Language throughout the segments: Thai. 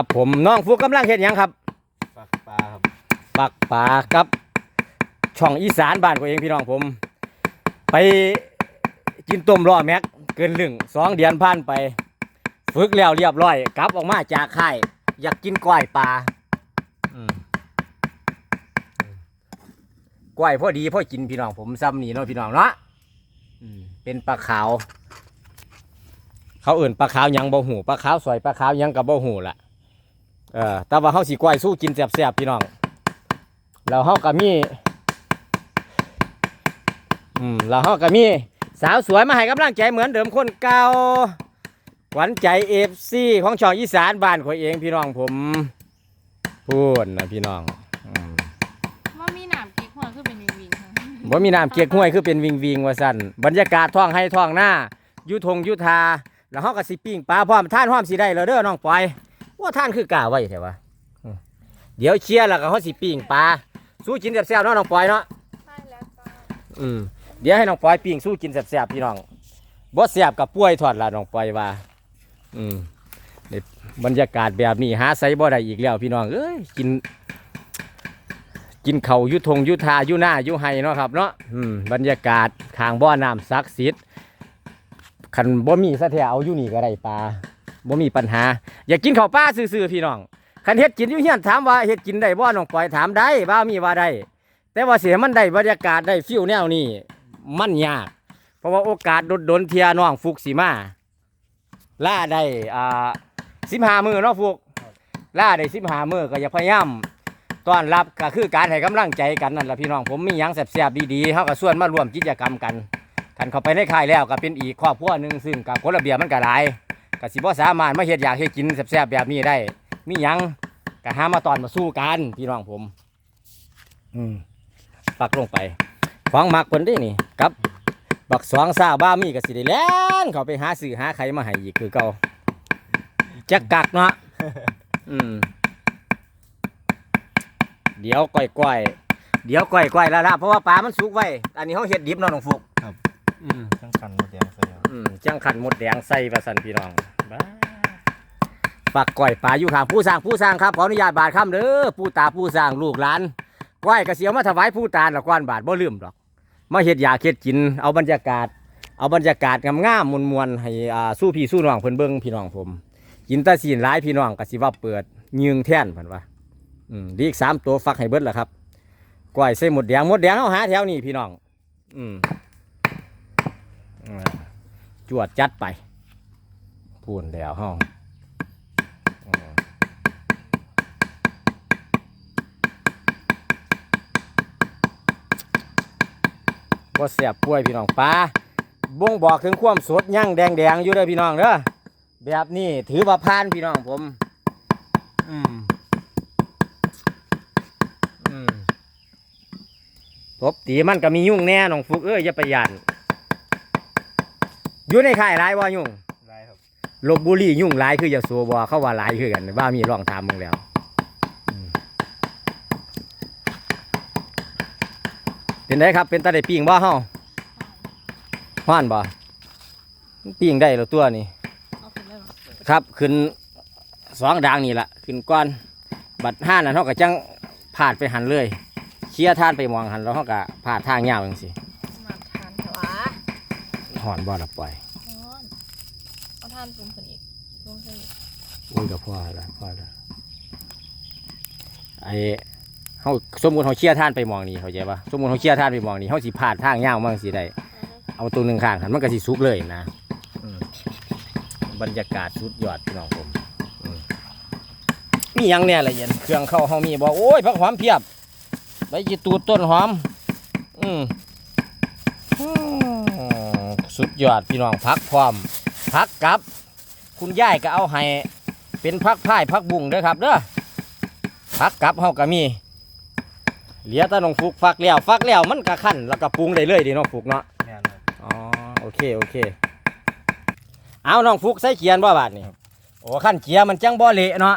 ครับ ผมน้องฟุกกำลังเฮ็ดหยังครับปักปลาครับปักป่ากับ ช่องอีสานบ้านของเองพี่น้องผม ไปกินต้มล้อแม็กเกินหนึ่งสองเดือนผ่านไป ฝึกแล้วเรียบร้อยกลับออกมาจากค่ายอยากกินกล้อยปลาอืมกล้อยพอดีพอกินพี่น้องผมซ้ำนี่เนาะพี่น้องเนาะอืมเป็นปลาขาว เขาเอื่นปลาขาวหยังบ่หูปลาขาวสวยปลาขาวหยังกับบ่หูล่ะ เออแต่ว่าเขาสีกล้วยสู้กินแซ่บๆพี่น้อง แล้วเฮาก็มีอืมแล้วเฮาก็มีสาวสวยมาให้กำลังใจเหมือนเดิมคนเก่าขวัญใจเอฟซีของช่องอีสานบ้านของเองพี่น้องผมพูดนะพี่น้องอืมว่ามีหนามกิ๊กหัวคือเป็นวิงวิงค่ะบ่มีน้ำเกียกห้วยคือเป็นวิงวิงว่าสั่นบรรยากาศท้องให้ท้องหน้ายุทงยุทาแล้วเฮาก็สิปิ้งปลาพร้อมท่านพร้อมสิได้แล้วเด้อน้องปอย ว่าท่านคือกล้าไว้แท้วะอืมเดี๋ยวเชียร์แล้วก็เฮาสิปิ้งปลาสู้กินแซ่บๆเนาะน้องปอยเนาะใช่แล้วจ้าอืมเดี๋ยวให้น้องปอยปิ้งสู้กินแซ่บๆพี่น้องบ่แซ่บกับป่วยถอดละน้องปอยว่า อืมนี่บรรยากาศแบบนี้หาไสบ่ได้อีกแล้วพี่น้องเอ้ยกิน กินเขาวอยุทงอยุทาอยุหน้าอยุไฮเนาะครับเนาะอืมบรรยากาศทางบ่อน้ำศักดิ์สิทธิ์คันบ่มีซะแท้เอาอยู่นี่ก็ได้ปลา บ่มีปัญหา อยากกินข้าวปลาซื่อๆพี่น้องคันเฮ็ดกินอยู่เฮียนถามว่าเฮ็ดกินได้บ่น้องปล่อยถามได้บ่ามีว่าได้แต่ว่าเสียมันได้บรรยากาศได้ฟิวแนวนี้มันยาก เพราะว่าโอกาสโดนดนเทียน้องฟุกสีมาล่าได้อ่าสิบห้ามือเนาะฟุกล่าได้สิบห้ามือก็อย่าพยายามต้อนรับก็คือการให้กำลังใจกันนั่นแหละพี่น้องผมมียังแซ่บๆดีๆเขาก็ส่วนมาร่วมกิจกรรมกันกันเข้าไปในค่ายแล้วก็เป็นอีกครอบครัวหนึ่งซึ่งกับกฎระเบียบมันก็หลาย ก็สิบ่สามารถมาเฮ็ดอยากเฮ็ดกินแซ่บๆแบบนี้ได้ มีหยังก็หามาตอนมาสู้กันพี่น้องผม อืมปักลงไปฟังมักเพิ่นได้นี่กับ บักสองซาบ้ามีก็สิได้แล่นเขาไปหาซื้อหาใครมาให้อีกคือเก่าจักกักเนาะอืมเดี๋ยวก้อยก้อยๆเดี๋ยวก้อยก้อยๆแล้วล่ะเพราะว่าปลามันสุกไว้ อันนี้เขาเฮ็ดดิบเนาะน้องฟุกอืมทั้งคันหมดแดงใส่ครับอืมจังขันหมดแดงใส่ประสันพี่น้อง บ้าปักก้อยปลาอยู่ข้างผู้สร้างผู้สร้างครับขออนุญาตบาทคำเด้อผู้ตาผู้สร้างลูกหลานก้อยกระเสียวมาถวายผู้ตาละก้อนบาทบ่ลืมดอก มาเฮ็ดยาเฮ็ดกิน เอาบรรยากาศ เอาบรรยากาศงามๆมวลๆให้สู้พี่สู้น้องเพิ่นเบิ่งพี่น้องผม กินตาสีนหลายพี่น้องก็สิว่าเปิดยืงแท่นเพิ่นว่าอืมดีอีกสามตัวฟักให้เบิดละครับก้อยใส่หมดแดงหมดแดงเอาหาแถวนี้พี่น้อง อืมจวดจัดไป พูนแล้วเฮาอืมบ่เสียบป่วยพี่น้องปลาบ่งบอกถึงความสดยั่งแดงแดงอยู่เด้อพี่น้องเด้อแบบนี้ถือว่าผ่านพี่น้องผม อืมอืมตบตีมันก็มียุ่งแน่น้องฟุกเอ้ยอย่าไปยันอยู่ในค่ายหลายว่ายุ่ง ลบบุรียุ่งหลายคืออย่าสัวบอเขาว่าหลายคือกันว่ามีลองทำมึงแล้วอืมเป็นไงครับเป็นตาได้ปิ้งบ่เฮาฮ้อนบ่ปิ้งได้แล้วตัวนี่เอาขึ้นเลยเหรอครับขึ้นสองดังนี่ละขึ้นก้อน บัดห้านั่นเขาก็จังพาดไปหันเลยเชี่ยท่านไปมองหันแล้วเขาก็พาดทางยาวจังสิมาทานเถอะวะห่อนบ่ละปล่อยอ๋อเอา ทานสูงขึ้นอีกสูงขึ้นอีกอุ้ยกับพ่อละพ่อละไอเขาสมมุติเขาเชี่ยท่านไปมองนี่เขาใจปะสมมุติเขาเชี่ยท่านไปมองนี่เขาสิพาดทางยาวมั่งสิได้เอาตัวหนึ่งข้างหันมันก็สิสุกเลยนะอืมบรรยากาศสุดยอดพี่น้องผมอืมมีหยังเนี่ยละเอียดเครื่องเข้าเขามีบอกโอ้ยผักหอมเพียบใบจีตูดต้นหอม อืมอืมสุดยอดพี่น้องพักพร้อม พักกับ คุณยายก็เอาให้เป็นพักพ่ายพักบุ้งเด้อครับเด้อพักกับเฮาก็มีเหลือแต่น้องฟุกฟักแล้วฟักแล้วมันก็ขั้นแล้วก็ปรุงได้เลยดิน้องฟุกเนาะแม่นครับอ๋อโอเคโอเค เอาน้องฟุกใส่เกียร์บ่บาดนี่โอ้ขั้นเกียร์มันจังบ่เละเนาะ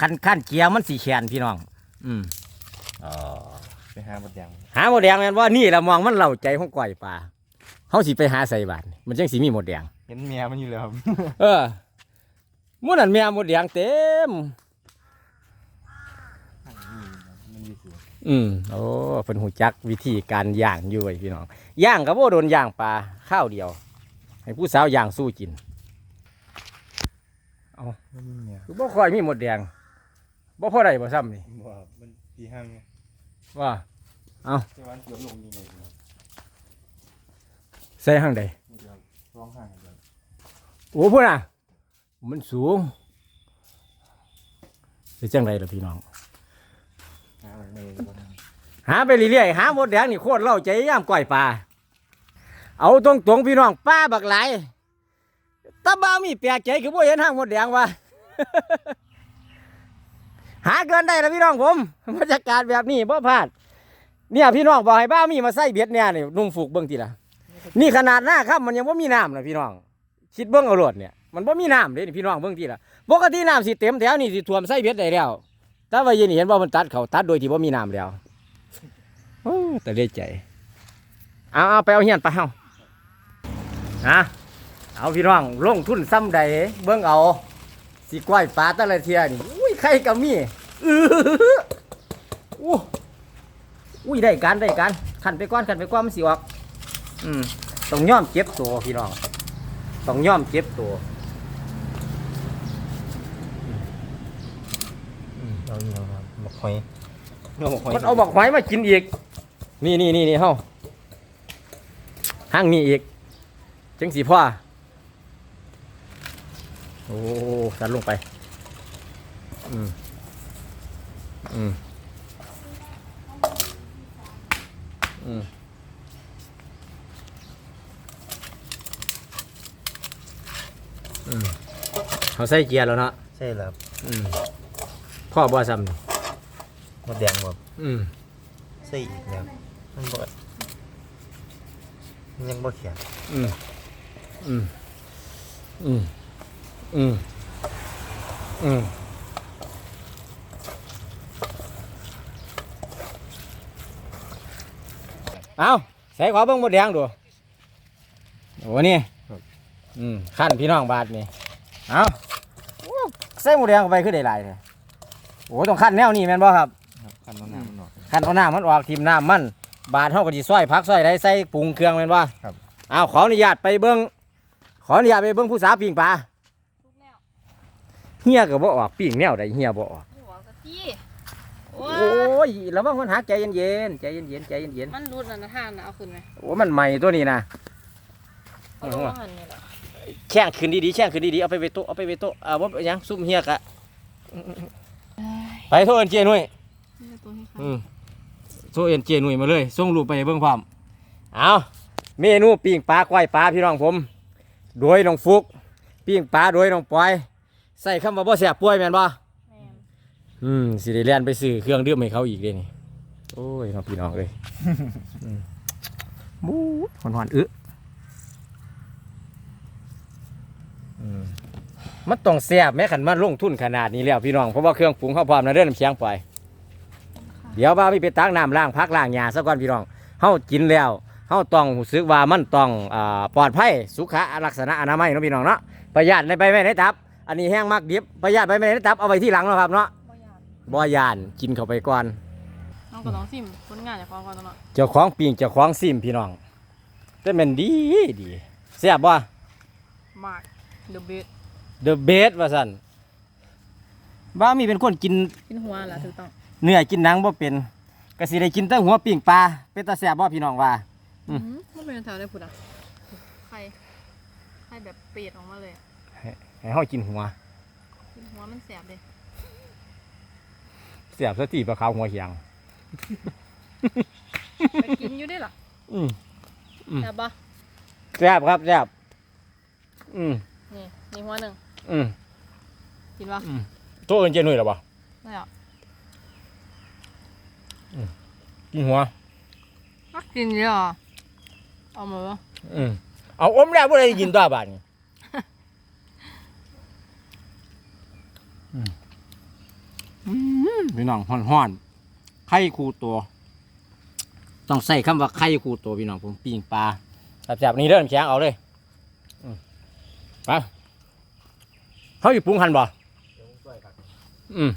ขั้นขั้นเกียร์มันสีแขนพี่น้อง อืมอ๋อไปหาหมดแดงหาหมดแดงแม่นว่านี่ละมองมันเล่าใจของก่อยปลาเฮาสิไปหาใส่บาดนี่มันจังสิมีหมดแดง เห็นเมียมันอยู่แล้วครับ เออมื้อนั้นแม่มดแดงเต็ม มันมีสูงอืมโอ้เพิ่นหูจักวิธีการย่างอยู่ไว้พี่น้องย่างก็บ่โดนย่างปลาข้าวเดียว ให้ผู้สาวย่างสู้กินมันมีเนี่ยคือบ่ค่อยมีหมดแดงบ่พอได้บ่ซ้ำนี่ว่ามันปีห้างไงว่าแต่วันเกือบลงยังไงเนี่ยใส่ห้างใดมันจะร้องห้างกันเลย โอ้พุ่นน่ะ มันสูงเป็นจังไดล่ะพี่น้องหาไรไม่รู้หาไปเรื่อยๆหาหมดแดงนี่โคตรเล่าใจย่ามก้อยปลาเอาตรงๆพี่น้องป้าบักหลตาบ้ามีแปลกใจคือบ่เห็นห้างหมดแดงวะหาเกินได้แล้วพี่น้องผมบรรยากาศแบบนี้บ่พลาด เนี่ยพี่น้องบอกให้บ้ามีมาใส่เบ็ดเนี่ยนี่นุ่มฝูกเบิ่งทีละนี่ขนาดหน้าครับมันยังบ่ามีน้ำนะพี่น้อง คิดเบิ่งเอาโลดเนี่ยมันบ่มีน้ำเด้นี่พี่น้องเบิ่งทีละปกติน้ำสิเต็มแถวนี่สิท่วมใส่เบ็ดได้แล้วแต่ว่าเย็นนี่เห็นว่ามันตัดเขาตัดโดยที่บ่มีน้ำแล้วโอ้แต่ได้ใจเอาเอาไปเอาเฮียนไปเฮานะเอาพี่น้องลงทุนซ้ำใดเบิ่งเอาสิกล้วยปลาต่ละเทียนี่อุ้ยใครก็มีอื้ออู้อุ้ยได้การได้การขันไปก้อนขันไปก้อนมันสิออก อืมต้องย่อมเจ็บตัวพี่น้อง ต้องย่อมเจ็บตัวเราเนี่ยครับหมกหอยเนื้อหมกหอยมันเอาบอกหอยมากินอีก นี่นี่นี่นี่เฮาห้างนี้อีกจังสีพ่อโอ้ดันลงไป อืม อืม อืม อืมเขาใส่เกียร์แล้วเนาะใช่แล้วอืมพ่อบ่ซ้ำนี่หมดแดงแบบอืมใส่อีกแล้วมันบ่มันยังบ่แข็งอืมอืมอืมอืมอืมเอาใส่ขอเบิ้งหมดแดงดูโอ้นี่ อืมขั้นพี่น้องบาทนี่เอาโอ้ใส่หมดแดงเข้าไปคือได้หลายเลยโอ้ต้องขั้นแนวนี้แม่นบ่ครับครับคันน้ำน้ำมันออกขั้นเอาน้ำมันออกทีมน้ำมัน บาดเท่ากับจีซอยพักซอยได้ใส่ปรุงเครื่องแม่นบ่ครับเอาขออนุญาตไปเบิ้งขออนุญาตไปเบิ้งผู้สาวปิ่งปลาทุกแนวเฮียก็บ่ออกปิ่งแนวใดเฮียบ่ออกหัวกะทิโอ้โอ้ยระวังมันหักใจเย็นๆใจเย็นๆใจเย็นมันรุดแล้วนะท่านนะเอาขึ้นไหมๆโอ้มันใหม่ตัวนี้นะเอาลงมาหันนี่แหละ แช่งขึ้นดีๆแช่งขึ้นดีๆเอาไปไว้โต๊ะเอาไปไว้โต๊ะอ่าว่าหยังซุ่มเฮียกะไปโทรเอ็นเจหนุ่ยนี่ตัวที่อืมโทรเอ็นเจหนุ่ยมาเลยส่งรูปไปให้เบิ่งพร้อมเอาเมนูปิ้งปลาก้อยปลาพี่น้องผม โดยน้องฟุกปิ้งปลาโดยน้องปอย ใส่คำว่าบ่แสบป่วยแม่นบ่แม่นอืมสิได้เลียนไปซื้อเครื่องดื่มให้เขาอีกเด้นี่โอ้ยน้องพี่น้องเลยอืมบู๊ดหอนๆอึอื มมันต้องแซ่บแม้ขันมันลงทุนขนาดนี้แล้วพี่น้องเพราะว่าเครื่องปรุงเขาพร้อมนะเด้อน้ำเชียงปล่อยเดี๋ยวว่ามีไปตักน้ำล้างพักล้างหญ้าซะก่อนพี่น้องเฮากินแล้วเฮาต้องรู้สึกว่ามันต้องอ่าปลอดภัยสุขลักษณะอนามัยเนาะพี่น้องเนาะประหยัดในไปไม่ได้ตับ อันนี้แห้งมากดิบประหยัดไปไม่ได้ตับเอาไว้ที่หลังเนาะครับเนาะบ่ยานบ่ยานกินเข้าไปก่อนน้องก็ต้องซิมผลงานจากของก่อนตลอดเจ้าของปิงเจ้าของซิมพี่น้องแต่แมันดีดีแซ่บบ่มาก เดอะเบส the best ว่าซั่นบ้ามีเป็นคนกินกินหัวล่ะถูกต้องเนื้อกินหนังบ่เป็นก็สิได้กินแต่หัวปิงปลาเป็นตาแซ่บบ่พี่น้องว่า อืมมันเป็นแถวได้ผุดอะไข่ไข่แบบเปียดออกมาเลยอะให้เฮากินหัวกินหัวมันแสบเลยแซ่บซะตีปลาขาวหัวเหียง ไปกินอยู่ได้หรออืม อืม แสบปะแซ่บครับแซ่บอืม นี่นี่หัวหนึ่งอืมกินปะอืมโตเอิ้นเจนุ่ยหรอบ่ไม่เอากินหัวอะกินเยอะเหรอเอามาปะอืมเอาอมแล้วบ่ได้กินตัวบาดนี้อืมอืมพี่น้องฮ้อนๆไข่คูตัว ต้องใส่คำว่าไข่คูตัวพี่น้องผมปิ้งปลาแซ่บๆนี่เด้อน้ำแข็งเอาเลยอืม ไปเฮาสิปรุงหันบ่อืม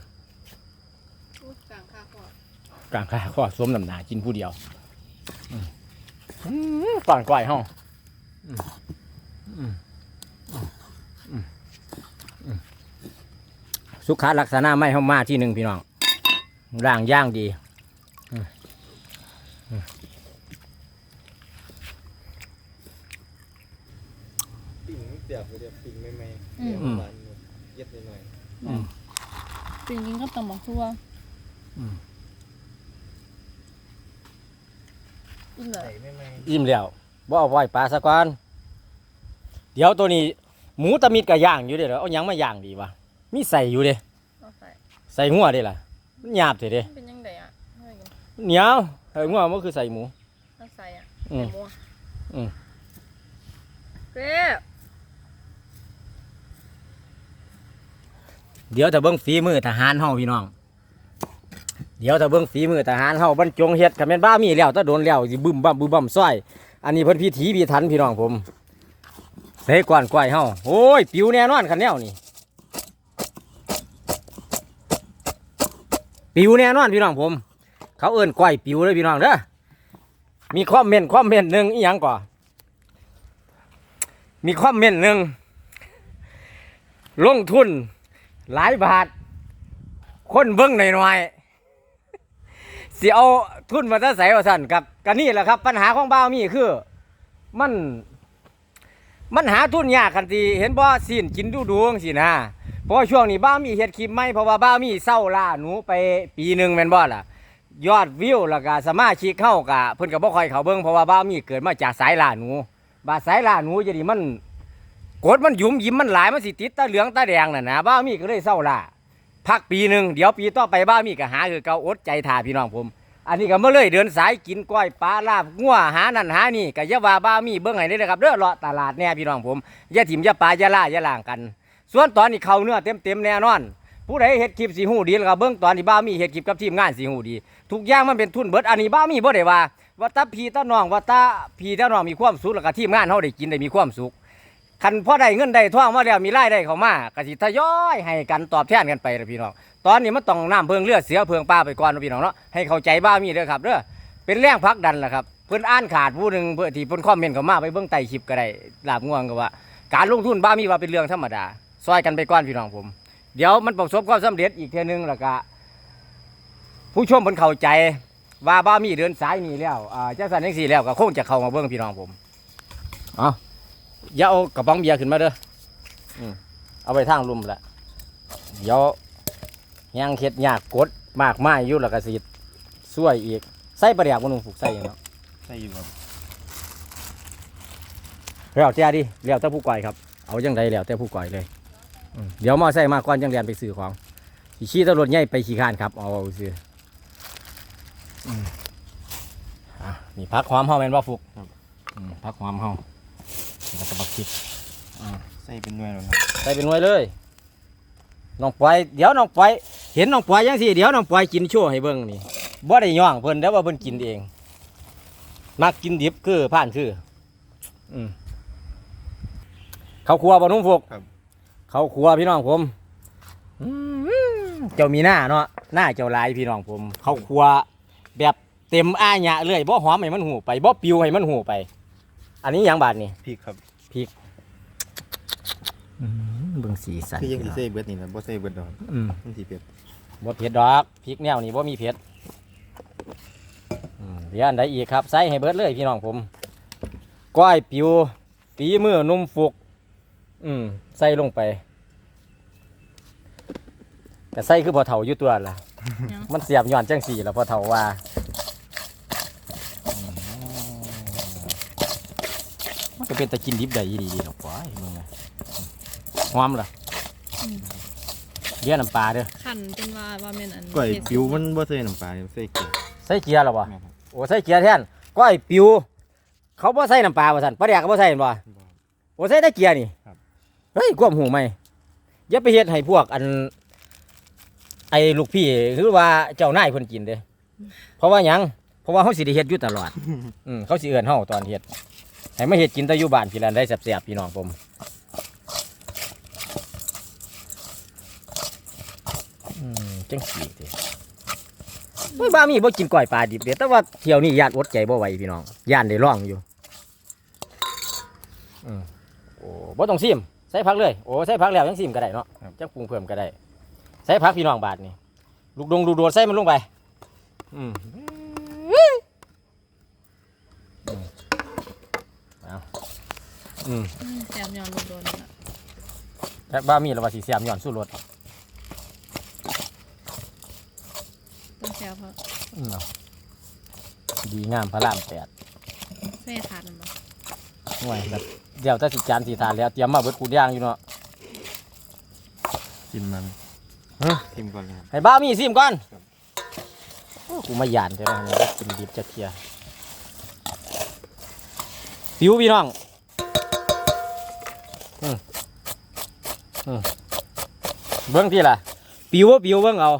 กลางคาคอกลางค่าขอสวมน้ำหนากินผู้เดียวอืมอืมก่อนก้อยเฮาอืมอืมอืมอืมอืมสุขาลักษณะไม่เฮามาที่หนึ่งพี่น้องร่างย่างดี ปิ่งเสียบเลยเดียวปิ่ง ไม่ไม่อืมอืมเย็ดหน่อยอืม จริงๆก็ตำบักทั่วอืม อิ่มเลใส่ยไม่ไม่อิ่มแล้วบ่เอาไว้ปลาซะก่อนเดี๋ยวตัวนี้ หมูตะมิดกับย่างอยู่เด้เหรอเอาหยังมาย่างดีวะมีใส่อยู่เด้เอาใส่ใส่หัวเด้ล่ะมันหยาบเถอะเด้มันเป็นยังไงอะให้กันเหนียวใส่หัวมันคือใส่หมู เอาใส่อะอืมใส่หมูะอืมเป๊ะ เดี๋ยวถ้าเบิ่งฝีมือทหารเฮาพี่น้อง เดี๋ยวถ้าเบิ่งฝีมือทหารเฮาบรรจงเฮ็ดคันแม่นบ้ามีแล้วถ้าโดนแล้วสิบึ้มบั่มบึ้มบั่มซอยอันนี้เพิ่นพิถีพิถันพี่น้องผมใส่ก่อนก้อยเฮาโอ้ยปิวแน่นอนคันแนวนี่ปิวแน่นอนพี่น้องผม เขาเอิ้นก้อยปิวเลยพี่น้องเด้อมีคอมเมนต์คอมเมนต์หนึ่งอีหยังก่อมีคอมเมนต์หนึ่งลงทุน หลายบาท คนเบิ้งหน่อยๆสิเอาทุนมาจะใส่ว่าสั่นกับกันนี่แหละครับ ปัญหาของบ้าวมีคือ มัน มันหาทุนยากกันทีเห็นบ่สินกินดูดวงสินะเพราะว่าช่วงนี้บ้าวมีเฮ็ดคลิปไหมเพราะว่าบ้าวมีเศร้าล่าหนูไปปีหนึ่งแม่นบ่ล่ะ ยอดวิวแล้วก็สมาชิกเข้ากะเพิ่นก็บ่ค่อยเขาเบิ่งเพราะว่าบ้าวมีเกิดมาจากสายล่าหนู บาดสายล่าหนูจะดีมัน กดมันหยุมยิ้มมันหลายมันสิติดตาเหลืองตาแดงน่ะนะบ้ามีก็เลยเศร้าล่าพักปีหนึ่งเดี๋ยวปีต่อไปบ้ามีก็หาคือเกาอดใจถ่าพี่น้องผม อันนี้ก็มาเลยเดินสายกินก้อยปลาลาบงัวหานั่นหานี่ก็ย่าว่าบ้ามีเบิ่งให้ได้เลยครับเด้อเลาะตลาดแน่พี่น้องผมย่าถิ่มย่าปลาย่าล่าย่าล่างกัน ส่วนตอนนี้เขาเนื้อเต็มเต็มๆแน่นอน ผู้ใดเฮ็ดคลิปสีหูดีแล้วก็เบิ่งตอนที่บ้ามีเฮ็ดคลิปกับทีมงานสีหูดี ทุกอย่างมันเป็นทุนเบิดอันนี้บ้ามีบ่ได้ว่าว่าตาพีตาน้องว่าตาพีตาน้องมีความสุขแล้วก็ทีมงานเฮาได้กินได้มีความสุข คันพอได้เงินได้ท่องมาแล้วมีรายได้เข้ามาก็สิทยอยให้กันตอบแทนกันไปนะพี่น้องตอนนี้มันต้องน้ำเพิงเลือดเสือเพิงปลาไปก่อนนะพี่น้องเนาะให้เข้าใจบ้ามีเด้อครับเด้อเป็นแรงผลักดันแหละครับเพิ่นอ่านขาดผู้หนึ่งเพื่อที่เพิ่นคอมเมนต์เข้ามาไปเบิ่งใต้คลิปก็ได้ลาบง่วงก็ว่า การลงทุนบ้ามีว่าเป็นเรื่องธรรมดาซอยกันไปก่อนพี่น้องผม เดี๋ยวมันประสบความสำเร็จอีกเทื่อนึงแล้วก็ผู้ชมเพิ่นเข้าใจว่าบ้ามีเดินสายนี่แล้วอ่าจังสันจังสี่แล้วก็คงจะเข้ามาเบิ่งพี่น้องผมเอ อย่าเอากระป๋องเบียร์ขึ้นมาเด้อเอาไปทางลุ่มละเดี๋ยวยังเข็ดยากกดมากไม้อยู่แล้วก็สิช่วยอีกใส่ประเดี๋ยวมันผูกใส่เนาะใส่อยู่ครับแล้วแต่ดิแล้วแต่ผู้ก่อยครับ เอาจังไดแล้วแต่ผู้ก่อยเลยอืมเดี๋ยวมาใส่มาก่อนจังเรียนไปซื้อของขี่ขี่ตำรวจใหญ่ไปขี่ข้านครับเอาเอาซื้ออืมอะนี่พักความเฮาแม่นว่าฟุกอืมพักความเฮา แล้วก็บักพริกใส่เป็นหน่วยแล้วครับใส่เป็นหน่วยเลยน้องปอยเดี๋ยวน้องปอยเห็นน้องปอยยังสิเดี๋ยวน้องปอยกินโชั่วให้เบิ่งนี่บ่ได้ย่องเพิ่นแต่ว่าเพิ่นกินเอง มักกินดิบคือผ่านคือ อืมเขาครัวบ่นุ่งพวกเขาครัวพี่น้องผมอืมเจ้ามีหน้าเนาะหน้าเจ้าหลายพี่น้องผม เขาครัวแบบเต็มอ้าหยะเลยบ่หอมให้มันหูไปบ่ปิวให้มันหูไป อันนี้หยังบาดนี่พริกครับเบิ่งสีสันคือยังพี่สิน้องใส่เบิดนี่นะบ่ใส่เบิดดอกอืมมันสิเผ็ดบ่เผ็ดดอกพริกแนวนี้บ่มีเผ็ดอืมเดี๋ยวอันใดอีกครับใส่ให้เบิดเลยพี่น้องผมก้อยปิวตีมือนุ่มฟุก อืมใส่ลงไปแต่ใส่คือพอเฒ่าอยู่ตัวล่ะยังมันเสียบย้อนจังสี่แล้วพอเฒ่าว่าอืม มันก็เป็นตะกินดิบได้ดีดีๆหรอกป้อยมึงนะหอมล่ะเดี๋ยวน้ำปลาเด้อขันเป็นว่าว่าเป็นอันก้อยเผ็ดปิวมันบ่ใส่น้ำปลาใส่เกลือใส่เกียร์หรอบ่แม่นครับโอ้ใส่เกียร์แทนก้อยปิว เขาบ่ใส่น้ำปลาว่าซั่นปลาแดกก็บ่ใส่เห็นบ่โอ้ใส่แต่เกียร์นี่ครับ เฮ้ยความหูไหมอย่าไปเฮ็ดให้พวกอัน ไอ้ลูกพี่คือว่าเจ้านายเพิ่นกินเด้เพราะว่าหยังเพราะว่าเฮาสิได้เฮ็ดอยู่ตลอด อืมเขาสิเอื้อนเฮาตอนเฮ็ด ให้มาเห็ดกินตะยุบานพี่ลันได้แสบๆพี่น้องผมจังสีทีบ้ามีบ่กินก้อยปลาดิบเดียวแต่ว่าเที่ยวนี้ญาติอดใจบ่ไหวพี่น้องญาติได้ร่องอยู่โอ้บ่ต้องซีมใส่พักเลยโอ้ใส่พักแล้วยังซีมก็ได้เนาะจังปรุงเพิ่มก็ได้ใส่พักพี่น้องบาทนี่ลูกดงลูกโดดใส่มันลงไป อืม อืมอืมแซมยอนลูกโดนละแพ็กบ้ามีแล้วว่าสีเสียมย้อนสู้รถต้องแซวเพราะอืมเอาดีงามพระรามแปดเส้ขาดมันบ่ห่วยแบบเดี๋ยวถ้าสิจานสีทานแล้วเตรียมมาเบิดกูย่างอยู่เนาะกินมันฮะกินก่อนเลยครับให้บ้ามีซิมก่อนครับโอ้กูมาหยานใช่ไหมเนี่ยกินดิบจะเคลียร์ผิวพี่น้อง อืมอืมเบิ้งที่ล่ะ ปิวว่าปิวเบิ้งเอา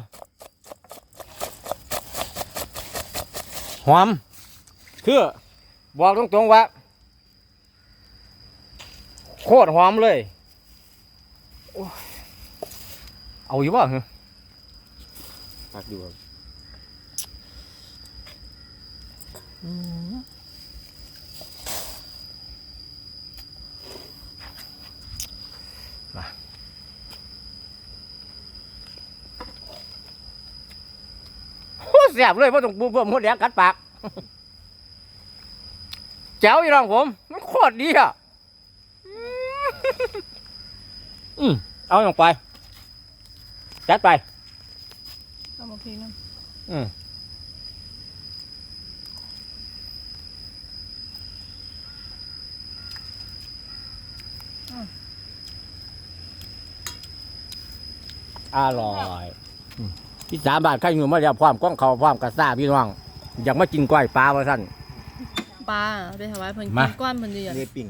หอม คือ บอกตรงๆว่า โคตรหอมเลยเอาอยู่บ่เหรอพักอยู่ครับ แสบเลยเพราะต้องปูเพิ่มหมดแดงกัดปากแจ๋วอีน้องผม มันโคตรดีอะอืมเอาลงไป จัดไปต้องมาพิงนึงอืมอร่อยอืม ที่สามบาทข้าวหนูมาแล้วพร้อมกล้องเขาพร้อมกระซ่าพี่น้อง อยากมากินก้อยปลาว่าสั่น ปลาเอาไปถวายเพิ่นมากินก้อนเพิ่นเดือดเรียปิ้ง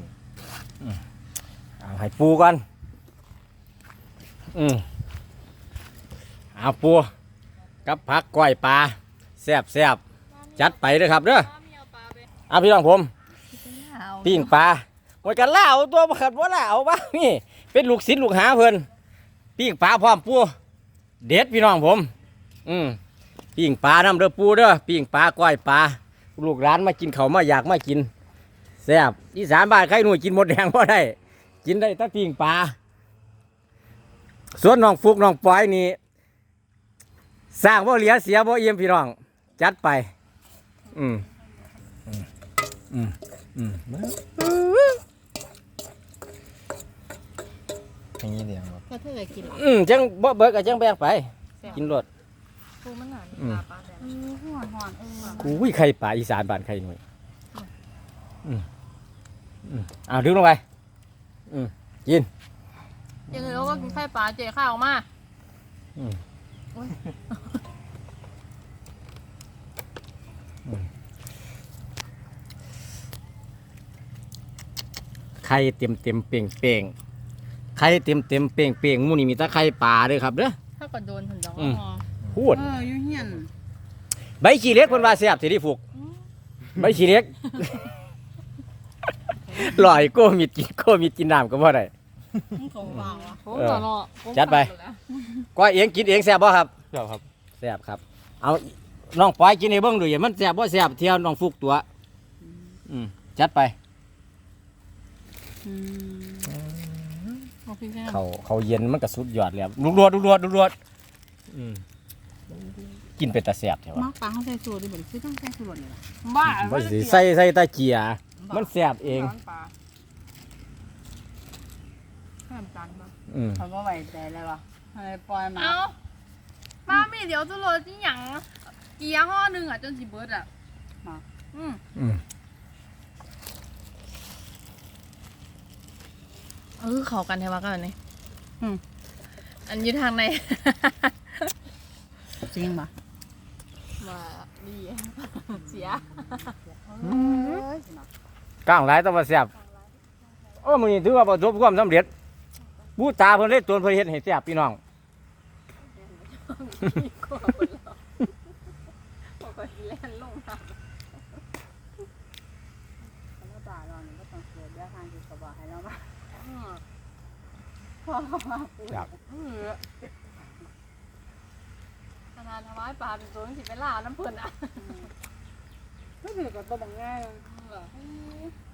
เอาให้ปูก่อนอืมเอาปูกับผักก้อยปลาแซ่บแซ่บจัดไปเด้อครับเด้อเอาพี่น้องผม ปิ้งปลาหมดกันล่าเอาตัวมาขัดว่าล่าเอาบ้านี่ เป็นลูกศิษย์ลูกหาเพิ่นปิ้งปลาพร้อมปูเด็ดพี่น้องผม อืมปิ้งปลาน้ำเด้อปูเด้อปิ้งปลาก้อยปลาลูกร้านมากินเขาวมาอยากมากินแซ่บอีสานบ้านใครหนุ่ยกินหมดแดงก็ได้ กินได้แตั้งปิ้งปลาส่วนน้องฟุกน้องปอยนี่สร้างบ่เหลียเสียบ่เอี่ยมพี่น้อง จัดไป อืมอืมอืมอืมอย่างนี้เดียวครับก็เท่าไหร่กินหรออืมจังบ่เบิกก็จังแบ่งไป กินรส ปูมันหนาอืม ปลาปลาแดงหัวหอนเอออุ้ยไข่ป่าอีสานบ้านไข่หน่วยอืมอืมเอาดึงลงไปอืมกิน ยังไงเราก็กินไข่ปลาเจ๊ข้าวออกมาอืม โอ้ยไข่เต็มเต็มๆเป่งเป่งๆไข่เต็มเต็มๆเป่งเป่งๆหมูนี่มีแต่ไข่ป่าเด้อครับเด้อ ถ้าก็โดนถึงดอกอืมงอ พูดเอออยู่เฮียนใบขี้เหล็กเพิ่นว่าแซ่บสิที่ผูกใบขี้เหล็กลอยโก้มิดกินโก้มิดกินน้ำก็บ่ได้ มันของเปล่าอะโอ้ยต่อเนาะจัดไปก้อยเองกินเองแซ่บบ่ครับเจ้าครับแซ่บครับ เอาน้องปอยกินให้เบิ่งดูอย่ามันแซ่บบ่แซ่บเที่ยวน้องฟุกตัว อืมจัดไป อืมมาพิงแค่เขาเขาเย็นมันก็สุดยอดแล้วลูกรวดลูกรวดลูกรวดอืม กินเป็นตาแซ่บแท้วะมักปลาเขาใส่สูตรดิบ่คือต้องใส่สูตรนี่ล่ะบ้าบ่สิใส่ใส่ตาเจีย มันแซ่บเองปลาข้ามจันบ้าอืมเขาบ่ไว้ใจแล้วว่ะอะไรปล่อยมาเอาป้ามีเดี๋ยวจะโรยที่หยังเกียร์ห่อหนึ่งอะจนสิเบิร์ดอะอืมอืมเออเข้ากันใช่ปะกันนี่อืมอันอยู่ทางในจริงป่ะ มาดีเสียก้างหลายแต้องมาแซ่บโอ้มื้อนี้ถือว่าประสบความสำเร็จบูตาเพิ่นเลยตัวเพิ่นเฮ็ดให้แซ่บพี่น้องแล้วปลาเรานี่ก็ต้องสูตรเดี๋ยวทางที่เขาบอกให้เรามาครับานถวายปลาเป็นตัวสิเป็นล่าน้ำเพิ่นอะก็ถือกับตัวบางง่าย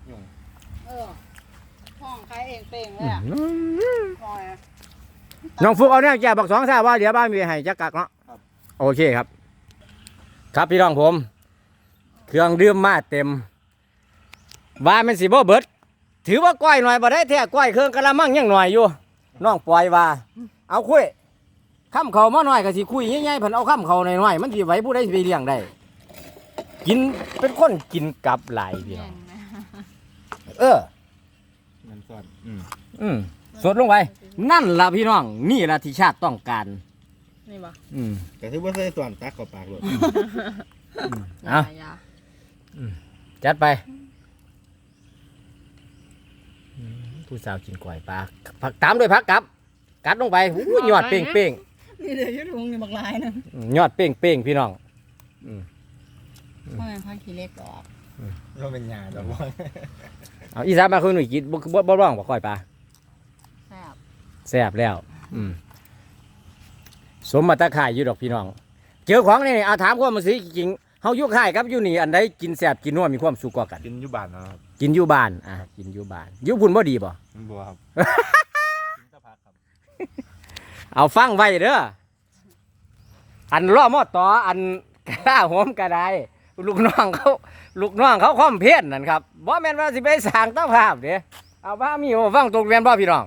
ยุ่งเออห้องขายเองเป่งเลยอะหอยน้องฟุกเอาเนี่ยแกบอกสองทราบว่าเดี๋ยวบ้านมีให้จักกักเนาะโอเคครับ ครับพี่น้องผม เครื่องดื่มมาเต็ม ว่ามันสิบ่เบิด ถือว่าก้อยหน่อยบ่ได้แท้ก้อยเครื่องกะละมังยังหน่อยอยู่น้องปล่อยว่า เอาคุย ข้ามเขามาหน่อยก็สิคุยใหญ่ๆเพิ่นเอาข้ามเขาหน่อยๆมันสิไหวผู้ใดสิไปเลี้ยงได้ กินเป็นคนกินกับหลายพี่น้องเออเงินสดอืมอืมสดลงไปนั่นล่ะพี่น้อง นี่ล่ะที่ชาติต้องการ นี่บ่อืมแต่ที่ว่าใส่ส่วนตักกับปากเลยเอายาจัดไปอืมผู้สาวกินก๋วยปลาผักตามด้วยผักกับ กัดลงไปหูยอดเป้งเป้ง นี่เดี๋ยวยุทงนี่บักลายนึงๆอืมยอดเป้งเป้งๆพี่น้องเพราะมันพักขี้เล็กออกเราเป็นหยาดอกว่าเอาอีสานมาคือหนุ่ยกินบ่บ่บ่ร้องบ่ก้อยปลาแซ่บแซ่บแล้ว อืมสมมาตะข่ายอยู่ดอกพี่น้อง เจอของนี่นี่เอาถามความมันสิจริงๆเฮาอยู่ค่ายกับอยู่นี่อันใดกินแซ่บกินนัวมีความสุขกว่ากัน กินอยู่บ้านนะครับกินอยู่บ้านอะกินอยู่บ้านอยู่พุ่นบ่ดีบ่มันบัวครับกินตะพักครับ เอาฟังไว้เด้อ อันล่อมอต่ออันกล้าหอมกระไดลูกน้องเขาลูกน้องเขาคอมเพลนนั่นครับบ่แม่นว่าสิไปสร้างเต้าภาพเด้เอาว่ามีโอฟังตรงเรียนบ่พี่น้อง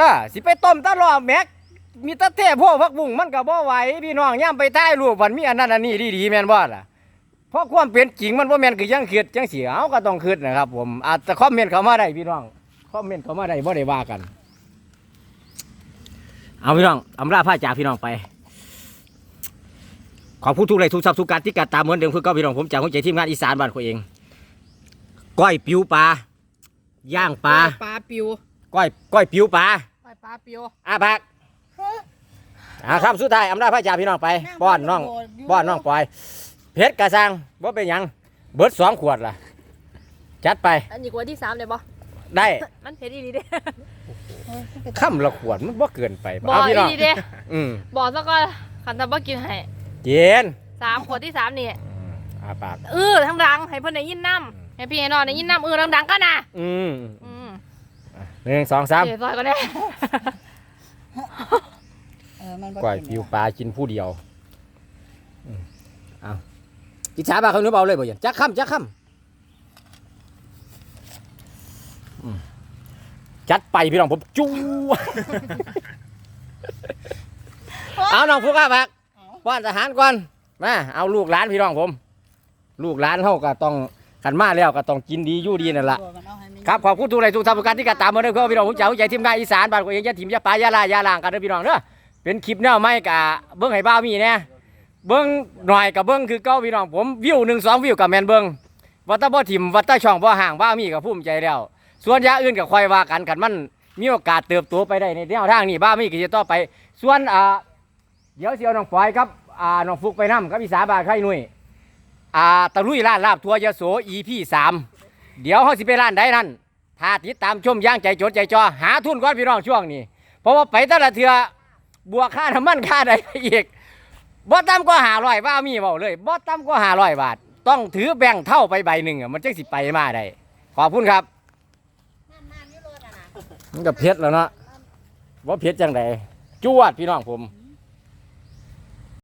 อ่าสิไปต้มตะลอแม็กมีตะเทพวกพักบุ้งมันก็บ่ไหวพี่น้องย่ำไปถ่ายรูปมันมีอันนั้นอันนี้ดีๆแม่นบ่ล่ะเพราะความเป็นจริงมันบ่แม่นคือยังคิดจังเสิเอาก็ต้องคิดนะครับ ผมอาจจะคอมเมนต์เข้ามาได้พี่น้องคอมเมนต์เข้ามาได้บ่ได้ว่ากัน เอาพี่น้องอำลาผ้าจากพี่น้องไป ขอบคุณทุกไลค์ทุกซับทุกการที่กัดตามเหมือนเดิมคือเก็พี่น้องผมจากหัวใจทีมงานอีสานบ้านเขาเอง ก้อยปิวปลา ย่างปลา ปลาปิวก้อย ก้อยปิวปลา ปลาปลาปิวอาพักอ่าครับสุดท้ายอำลาผ้าจากพี่น้องไป ป้อนน้อง ป้อนน้องปล่อย เพชรกระซังว่าเป็นหยัง เบิดสองขวดล่ะ จัดไป อันนี้กว่าที่สามเลยบ่ได้ มันเผ็ดดีเด้ ค่ำละขวดมันบ่เกินไปบ่เอาพี่น้องดีเด้อืมบอกซะก่อนขันตะบ่กินให้เย็นสามขวดที่สามนี่อืมอาปากเออทั้งดังให้เพิ่นได้ยินน้ำให้พี่ให้น้องได้ยินน้ำเออดังๆก็นะอืมอืมหนึ่งสองสามเดี๋ยวซอยก็ได้เออมันก้อยปิวปลากินผู้เดียวอืมเอาอิจฉาบ้าเขาเนื้อเบาเลยบ่ยันจักคำจักคำอืม จัดไปพี่น้องผมจู้ เอาน้องฟุกครับพักป้อนทหารก่อนมาเอาลูกหลานพี่น้องผม ลูกหลานเขาก็ต้องขันมาแล้วก็ต้องกินดีอยู่ดีนั่นแหละครับขอบคุณทุกไลค์ทุกท่านทุกการที่ติดตามมาด้วยเพื่อพี่น้องผมจะหัวใจทีมงานอีสานบ้านของเองอยาถิ่มอยาปลายาลายาลางกันเด้อพี่น้องเด้อเป็นคลิปแนวใหม่กะเบิ้งให้บ้าวมีแน่เบิ้งหน่อยกับเบิ้งคือเก้าพี่น้องผมวิวหนึ่งสองวิวกับแมนเบิ้งวัตตาบ่ถิ่มวัตตาช่องบ่ห่างบ้าวมีกับภูมิใจแล้ว ส่วนยาอื่นกับคอยว่ากันกันมันมีโอกาสเติบโตไปได้ในแนวทางนี้บ้ามีก็จต่อไป ส่วนอ่าเดี๋ยวเสียวน้องปอยครับอ่าน้องฟุกไปนํกับอีสาบานไข่นุ่ยอ่าตะลุยร้านลาบทัวร์ยโส EP สามเดี๋ยวเขาสิไปร้านใดนั่นถ้าติดตามชมย่างใจจดใจจ่อหาทุนก่อนพี่น้องช่วงนี้ เพราะว่าไปแต่ละเทือบวกค่าน้ำมันค่าใดอีกบ่ต่ำกว่าหาร้อยว่ามีเบาเลยบ่ต่ำกว่าหาร้อยบาท ต้องถือแบ่งค์เท่าไปใบหนึ่งมันจึงสิไปมาได้ขอบคุณครับ มันก็เพชรแล้วเนาะว่าเพชรจังไดจวดพี่น้องผม